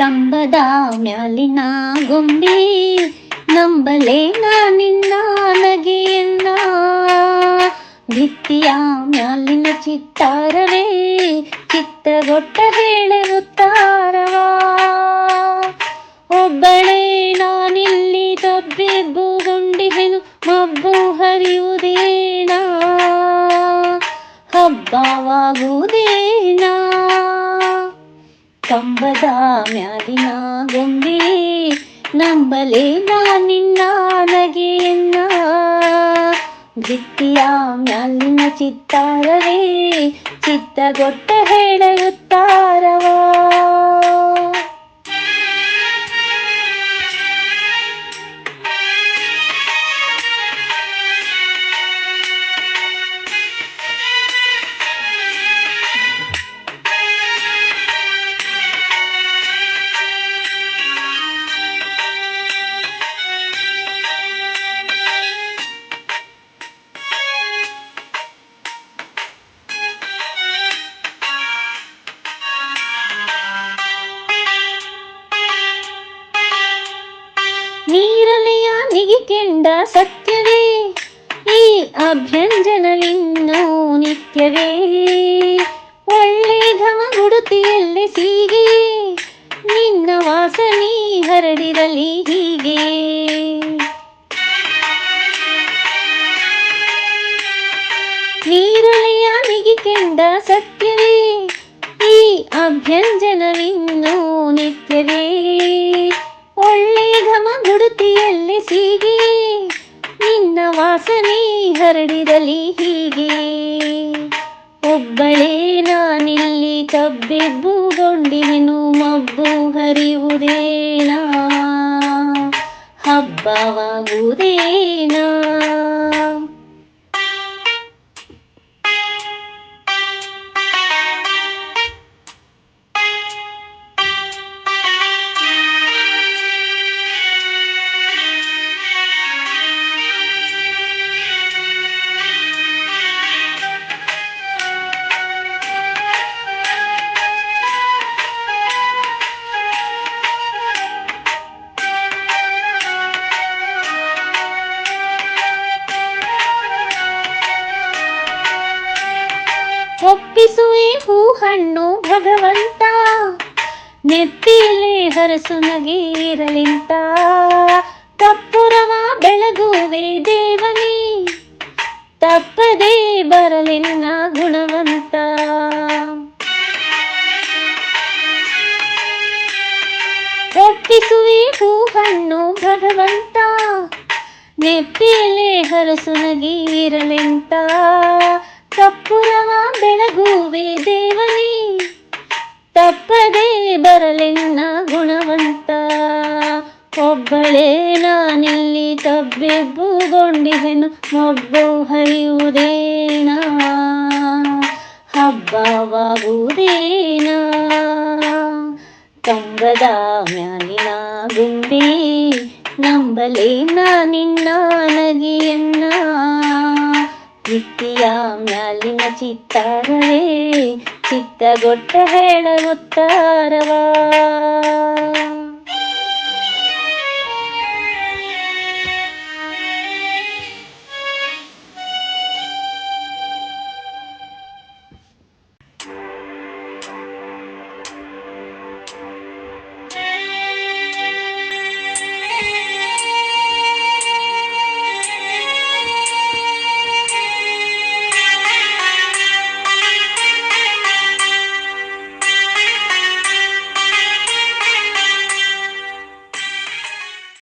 ಕಂಬದ ಮ್ಯಾಲಿನ ಗೊಂಬಿ ನಂಬಲೇನ ನಿನ್ನ ನಗೆಯನ್ನ. ಭಿತ್ತಿಯ ಮ್ಯಾಲಿನ ಚಿತ್ತಾರವೇ ಚಿತ್ತಗೊಟ್ಟ ಹೇಳುತ್ತಾರವಾ ಒಬ್ಬಳೇ ನಾನಿಲ್ಲಿ ತಬ್ಬಿಬ್ಬುಗೊಂಡಿಹೆನು ಮಬ್ಬು ಹರಿಯುವುದೇನ? ಹಬ್ಬವಾಗುವುದೇನಾ? ಕಂಬದ ಮ್ಯಾಲಿನ ಗೊಂಬೆ ನಂಬಲೇ ನಿನ್ನ ನಗೆಯನ್ನ. ಭಿತ್ತಿಯ ಮ್ಯಾಲಿನ ಚಿತ್ತಾರವೇ ಚಿತ್ತಗೊಟ್ಟ ಹೇಳುತ್ತಾರವಾ ನಿಗಿಕೆಂಡ ಸತ್ಯವೇ. ಈ ಅಭ್ಯಂಜನವಿನ್ನೂ ನಿತ್ಯವೇ. ಒಳ್ಳೆ ಘಮಗುಡುತಿಯಲ್ಲಿ ಸೀಗೆ. ನಿನ್ನ ವಾಸನೆ ಹರಡಿರಲಿ ಹೀಗೆ. ನೀರಲೆಯ ನಿಗಿಕೆಂಡ ಸತ್ಯವೇ. ಈ ಅಭ್ಯಂಜನವಿನ್ನೂ ನಿತ್ಯವೇ. ಒಳ್ಳೆ ಘಮಗುಡುತಿಯಲ್ಲಿ ಸೀಗೆ ನಿನ್ನ ವಾಸನೆ ಹರಡಿರಲಿ ಹೀಗೆ. ಒಬ್ಬಳೇ ನಾನಿಲ್ಲಿ ತಬ್ಬಿಬ್ಬುಗೊಂಡಿಹೆನು ಮಬ್ಬು ಹರಿಯುವುದೇನಾ ಹಬ್ಬವಾಗುವುದೇನಾ ಹೂ ಹಣ್ಣು ಭಗವಂತ, ನೆತ್ತಿಯಲ್ಲಿ ಹರಸು ನಗೀರಲಿಂತ. ಕಪ್ಪುರವ ಬೆಳಗುವೆ ದೇವನೇ, ತಪ್ಪದೇ ಬರಲಿನ್ನ ಗುಣವಂತ. ಒಪ್ಪಿಸುವೆ ಹೂ ಹಣ್ಣು ಭಗವಂತ ನೆಪ್ಪಿಲೆ ಹರಸು ನಗೀರಲೆಂತ. ಕಪ್ಪುರವ ಬೆಳಗುವೆ ದೇವನೇ ತಪ್ಪದೇ ಬರಲೆನ್ನ ಗುಣವಂತ. ಒಬ್ಬಳೇ ನಾನಿಲ್ಲಿ ತಬ್ಬೆಬ್ಬುಗೊಂಡಿದೆನು, ಮೊಬ್ಬು ಹರಿಯುವುದೇನ ಹಬ್ಬವಾಗುವುದೇನ ತಂಬದ ಮ್ಯಾಲಿನ ಗುಂಬಿ ನಂಬಲೇನ ನಿನ್ನ ನಗೆಯನ್ನ ಭಿತ್ತಿಯ ಮ್ಯಾಲಿನ ಚಿತ್ತಾರವೇ ಚಿತ್ತಗೊಟ್ಟ ಹೇಳುತ್ತಾರವಾ